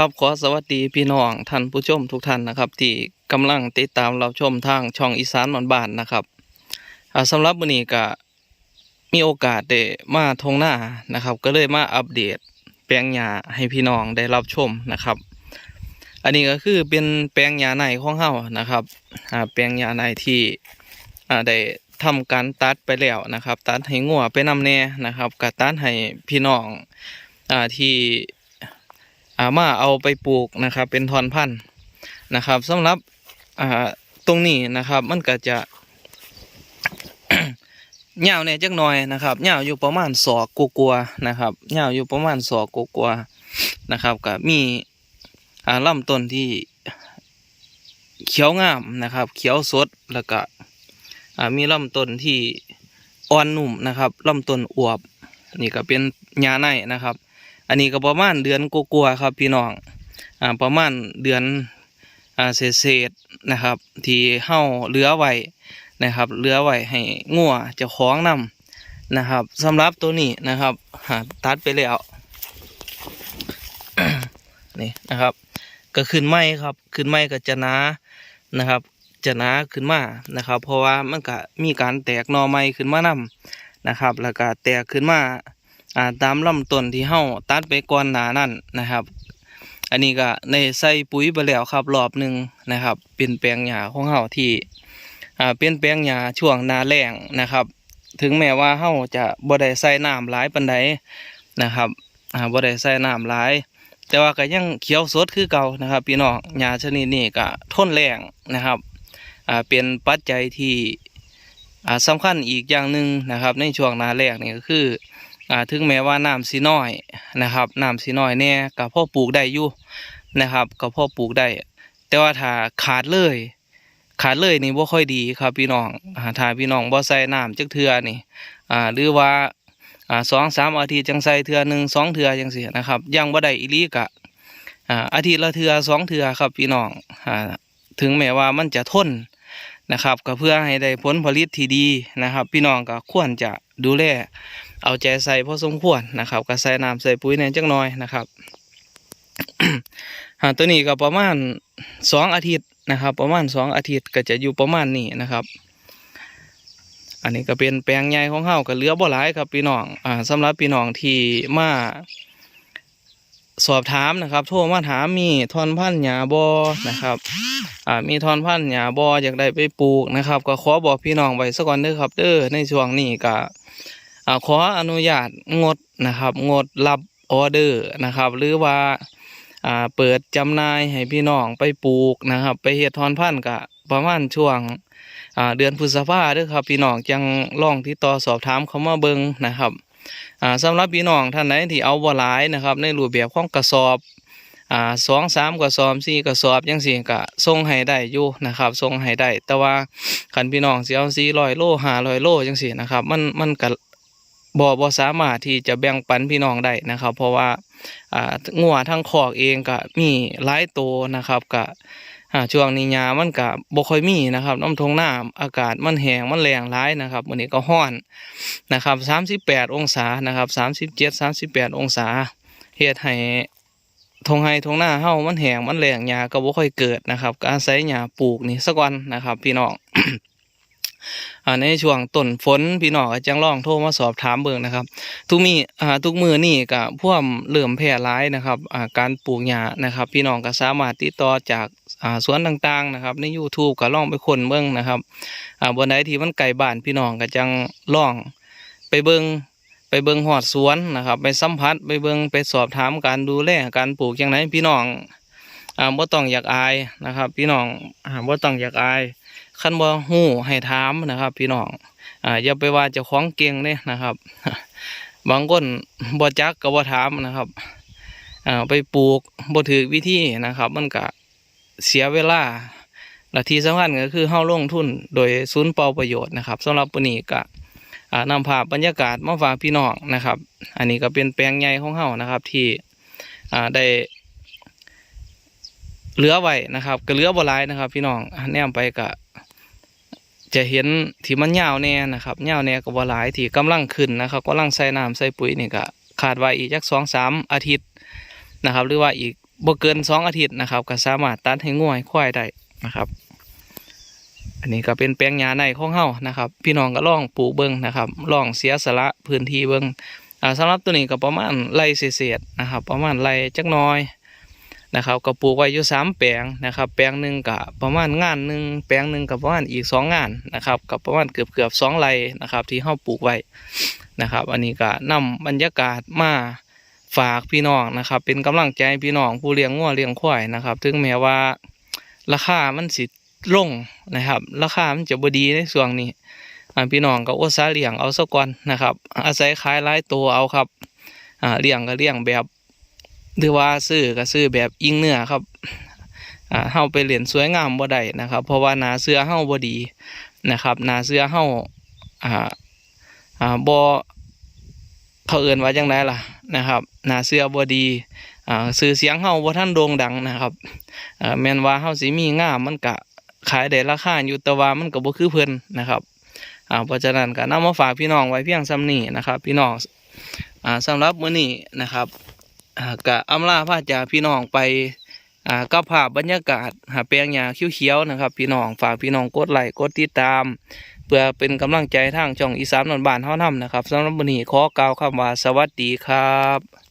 ครับขอสวัสดีพี่น้องท่านผู้ชมทุกท่านนะครับ ที่กำลังติดตามเรับชมทางช่องอีสานนอนบ้านนะครับอ่าสำหรับวันนี้ก็มีโอกาสได้มาทงหน้านะครับ ก็เลยมาอัปเดตแปลงหญ้าให้พี่น้องได้รับชมนะครับ อันนี้ก็คือเป็นแปลงหญ้าในของเฮานะครับแปลงหญ้าในที่ได้ทำการตัดไปแล้วนะครับ ตัดให้งัวไปนำแน่นะครับก็ตัดให้พี่น้องอที่ อามาเอาไปปลูกนะครับเป็นทอนพันธุ์นะครับสำหรับอ่าตรงนี้นะครับ มันก็จะยาวเนี่ยจักหน่อยนะครับยาวอยู่ประมาณศอกกลัวๆนะครับยาวอยู่ประมาณศอกกลัวๆนะครับก็มีอ่าลำต้นที่เขียวงามนะครับ เขียวสดแล้วก็มีลำต้นที่อ่อนนุ่มนะครับลำต้นอวบ นี่ก็เป็นหญ้าในนะครับ อันนี้ก็ประมาณเดือนกลัวๆครับพี่น้องอ่าประมาณเดือนอ่าเศษๆนะครับ ที่เฮาเหลือไว้นะครับเหลือไว้ให้งัวจะคล้องนำนะครับสำหรับตัวนี้นะครับหาตัดไปแล้วนี่นะครับ ก็ขึ้นไม้ครับ ขึ้นไม้ก็จะหนานะครับ จะหนาขึ้นมานะครับ เพราะว่ามันก็มีการแตกหนอไม้ขึ้นมานำนะครับ แล้วก็แตกขึ้นมา อ่าตามลำต้นที่เฮาตัดไปก่อนหน้านั้นนะครับ อันนี้ก็ในใส่ปุ๋ยไปแล้วครับรอบหนึ่งนะครับเป็นแปลงหญ้าของเฮาที่อ่าเป็นแปลงหญ้าช่วงหนาแล้งนะครับ ถึงแม้ว่าเฮาจะบ่ได้ใส่น้ำหลายปานใดนะครับอ่าบ่ได้ใส่น้ำหลายแต่ว่าก็ยังเขียวสดคือเก่านะครับ พี่น้องหญ้าชนิดนี้ก็ทนแล้งนะครับอ่าเป็นปัจจัยที่อ่าสำคัญอีกอย่างหนึ่งนะครับ ในช่วงหนาแล้งนี่ก็คือ อ่าถึงแม้ว่าน้ำสีน้อยนะครับน้ำสีน้อยแน่ก็พ่อปลูกได้อยู่นะครับก็พ่อปลูกได้ แต่ว่าถ้าขาดเลย ขาดเลยนี่บ่ค่อยดีครับพี่น้องถ้าพี่น้องบ่ใส่น้ำจักเทื่อนี่อ่าหรือว่าอ่าสองสามอาทิตย์จังใส่เทื่อหนึ่งสองเทื่อจังซี่นะครับยังบ่ได้อีลีกะอ่าอาทิตย์ละเทื่อสองเทื่อครับพี่น้องอ่าถึงแม้ว่ามันจะทนนะครับ ก็เพื่อให้ได้ผลผลิตที่ดีนะครับ พี่น้องก็ควรจะดูแล เอาใจใส่พอสมควรนะครับก็ใส่น้ำใส่ปุ๋ยในจักหน่อยนะครับหาตัวนี้ก็ประมาณสองอาทิตย์นะครับ ประมาณสองอาทิตย์ก็จะอยู่ประมาณนี้นะครับ อันนี้ก็เป็นแปลงใหญ่ของเฮาก็เหลือบ่หลายครับพี่น้องอ่าสำหรับพี่น้องที่มาสอบถามนะครับ โทรมาถามมีทอนพันหญ้าบ่นะครับอ่ามีทอนพันหญ้าบ่อยากได้ไปปลูกนะครับ ก็ขอบอกพี่น้องไว้สักก่อนเด้อครับเด้อในช่วงนี้ก็ ขออนุญาตงดนะครับ งดรับออเดอร์นะครับ หรือว่าเปิดจำหน่ายให้พี่น้องไปปลูกนะครับ ไปเฮ็ดทอนพันธุ์กะประมาณช่วงเดือนพฤษภาเด้อครับพี่น้องจังลองติดต่อสอบถามเขามาเบิงนะครับอ่าสำหรับพี่น้องท่านไหนที่เอาบ่หลายนะครับ ในรูปแบบของกระสอบสองสามกระสอบสี่กระสอบจังสี่ก็ส่งให้ได้อยู่นะครับส่งให้ได้แต่ว่าคันพี่น้องเสิเอาสี่ร้อยโลห้าร้อยโลจังสี่นะครับ มันมันก็ บ่บ่สามารถที่จะแบ่งปันพี่น้องได้นะครับ เพราะว่าอ่างัวทั้งคอกเองก็มีหลายตัวนะครับก็อ่าช่วงนี้หญ้ามันก็บ่ค่อยมีนะครับ น้ำทงน้ำอากาศมันแห้งมันแรงหลายนะครับวันนี้ก็ร้อนนะครับ38 องศานะครับ37 38 องศาเฮ็ดให้ทงไห้ทงหน้าเฮามันแห้งมันแรงหญ้าก็บ่ค่อยเกิดนะครับก็อาศัยหญ้าปลูกนี่สักวันนะครับ พี่น้อง ในช่วงต้นฝนพี่น้องจังลองโทรมาสอบถามเบิ่งนะครับ ทุกมีทุกมือนี่ก็พ่วามเริ่อมแพร่ร้ายนะครับการปลูกหญ้านะครับ พี่น้องก็สามารถติดต่อจากสวนต่างๆนะครับ ใน YouTube ก็ลองไปค้นเบิ่งนะครับอ่าบนที่มันไกลบ้านพี่น้องก็จังลองไปเบิ่งไปเบิ่งหอดสวนนะครับ ไปสัมผัสไปเบิ่งไปสอบถามการดูแลการปลูกอย่างไรพี่น้องอ่าบ่ต้องอยากอายนะครับ พี่น้องอ่าบ่ต้องอยากอาย คันบ่ฮู้ให้ถามนะครับ พี่น้องอ่าอย่าไปว่าเจ้าของเก่งเด้นะครับ บางคนบ่จักก็บ่ถามนะครับอ่าไปปลูกบ่ถือวิธีนะครับ มันก็เสียเวลาและที่สำคัญก็คือเฮาลงทุนโดยศูนย์เปล่าประโยชน์นะครับสำหรับวันนี้ก็อ่านำภาพบรรยากาศมาฝากพี่น้องนะครับ อันนี้ก็เป็นแปลงใหญ่ของเฮานะครับ ที่อ่าได้เหลือไว้นะครับ ก็เหลือบ่หลายนะครับ พี่น้องอ่าแนมไปก็ จะเห็นที่มันยาวแน่นะครับยาวแน่ก็บ่หลายที่กำลังขึ้นนะครับกำลังใส่น้ำใส่ปุ๋ยนี่ก็ขาดไว้อีกจักสองสามอาทิตย์นะครับ หรือว่าอีกบ่เกินสองอาทิตย์นะครับ ก็สามารถตัดให้ง่วยควายได้นะครับ อันนี้ก็เป็นแปลงหญ้าในของเฮานะครับ พี่น้องก็ลองปลูกเบิ่งนะครับลองเสียสละพื้นที่เบิ่งอ่าสำหรับตัวนี้ก็ประมาณไร่เศษนะครับ ประมาณไร่จักน้อย นะครับก็ปลูกไว้อยู่สามแปลงนะครับแปลงหนึ่งก็ประมาณงานหนึ่งแปลงหนึ่งก็ประมาณอีกสองงานนะครับกับประมาณเกือบเกือบสองไร่นะครับที่เฮาปลูกไว้นะครับ อันนี้ก็นำบรรยากาศมาฝากพี่น้องนะครับ เป็นกำลังใจพี่น้องผู้เลี้ยงงัวเลี้ยงควายนะครับถึงแม้ว่าราคามันสิลงนะครับ ราคามันจะบดีในช่วงนี้พี่น้องก็อดสาเลี้ยงเอาซะก่อนนะครับ อาศัยขายหลายตัวเอาครับเลี้ยงก็เลี้ยงแบบ หรือว่าซื้อก็ซื้อแบบอิงเนื้อครับอ่าเฮาไปเหรียญสวยงามบ่ได้นะครับ เพราะว่านาเสื้อเฮาบ่ดีนะครับนาเสื้อเฮาอ่าอ่าบ่เขาเอื่นว่าจังไดล่ะนะครับนาเสื้อบ่ดีอ่าสื่อเสียงเฮาบ่ทันโด่งดังนะครับอ่าแม่นว่าเฮาสิมีงามมันก็ขายได้ราคาอยู่แต่ว่ามันก็บ่คือเพิ่นนะครับอ่าเพราะฉะนั้นก็นำมาฝากพี่น้องไว้เพียงส่ำนี้นะครับ พี่น้องอ่าสำหรับมื้อนี้นะครับ กะอำลาพาจากพี่น้องไปกับภาพบรรยากาศหาแปลงหญ้าเขียวๆนะครับ พี่น้องฝากพี่น้องกดไลค์กดติดตาม เพื่อเป็นกำลังใจทางช่องอีสานนนบานเฮานำนะครับสำหรับมื้อนี้ขอกล่าวคำว่าสวัสดีครับ